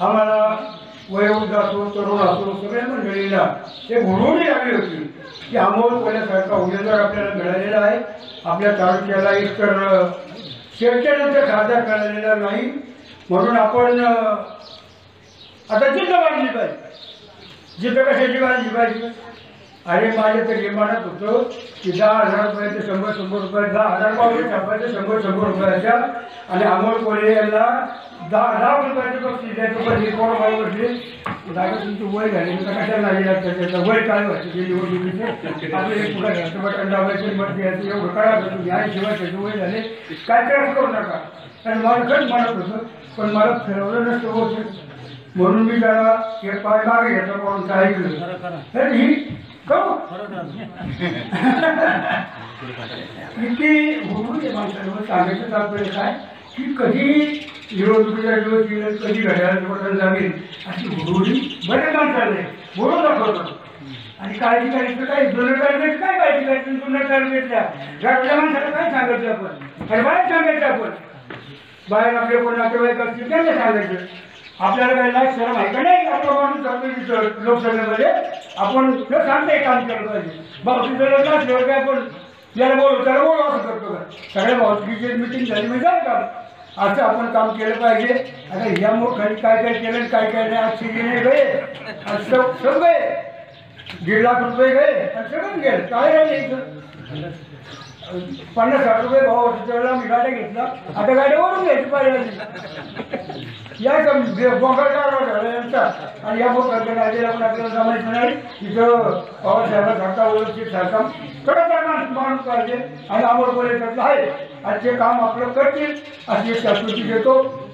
आम्हाला वयोवृद्ध असो तरुण असो सगळ्या मंडळीला ते म्हणूनही आली होती. की अमोल कोल्यासारखा उमेदवार आपल्याला मिळालेला आहे. आपल्या तालुक्याला एकतर शेवटच्यानंतर खासदार मिळालेला नाही. म्हणून आपण आता जिद्द बांधली पाहिजे जिद्द कशाची बांधली पाहिजे अरे माझ्या तर निर्माणात होतं की दहा हजार रुपयाचे शंभर शंभर रुपये दहा हजार पावले छापायचे शंभर शंभर रुपयाच्या. आणि अमोल कोल्हे यांना दहा लाख रुपयाचे बक्षीस द्यायचं पण रिपोर्ट मागे बसले दादा तुमचं वय झाले तर कशाला नाही लागतं त्याचं वय काय व्हायचं ते निवडणुकीचे. आपलं एक पुढे घ्यायचं बटन दाबायचं मत द्यायचं एवढं करा तुम्ही. या शिवाय त्याचे वय झाले काय त्रास करू नका. कारण मला खरंच म्हणत होतं पण मला फिरवलं नसतं होतं म्हणून मी जरा एक पाय मागे घेतला म्हणून काय ही करू? इतकी माणसांवर सांगायचं तात्पर्य काय? की कधी निवडणुकीचा दिवस येईल कधी घड्याळाचं बटन लागेल अशी हुरूरी बरेच माणसाला म्हणून दाखवतो. आणि काळजी करायचं काय जुनं टार्गेट काय काळजी करायचं जुनं टार्गेटल्या घरातल्या माणसाला काय सांगायचं आपण? अरे बाहेर सांगायचं आपण? बाहेर आपले कोण नातेवाईक असतील त्यांना सांगायचं. आपल्याला काही लाच शरम आहे का नाही आपला माणूस जातो लोकसभेमध्ये. आपण न सांगताय काम केलं पाहिजे. भावकीचं लग्न असल्यावर काय आपण याला बोलू त्याला बोलू असं करतो का? सगळ्या भावकीची मिटिंग झाली मी जाऊ का असं आपण काम केलं पाहिजे. आता ह्या मोठाने काय काय केलं काय काय नाही आज सिजने गए आज गए दीड लाख रुपये गए आणि सगळं गेलं काय राहिले इथं? पन्नास हजार रुपये भाव होते मी गाड्या घेतला आता गाड्या वरून घ्यायची पाहिजे. या बोकाळकार यांचा. आणि या बोकाळच्या गाडीला पण आपल्याला जमायचं नाही. तिथं बाबासाहेबांना सारखा व्यवस्थित सारखा कडक माणूस माणूस पाहिजे. आणि अमोल कोल्हे त्यातलं आहे. आणि ते काम आपलं करतील. अशी संस्कृती देतो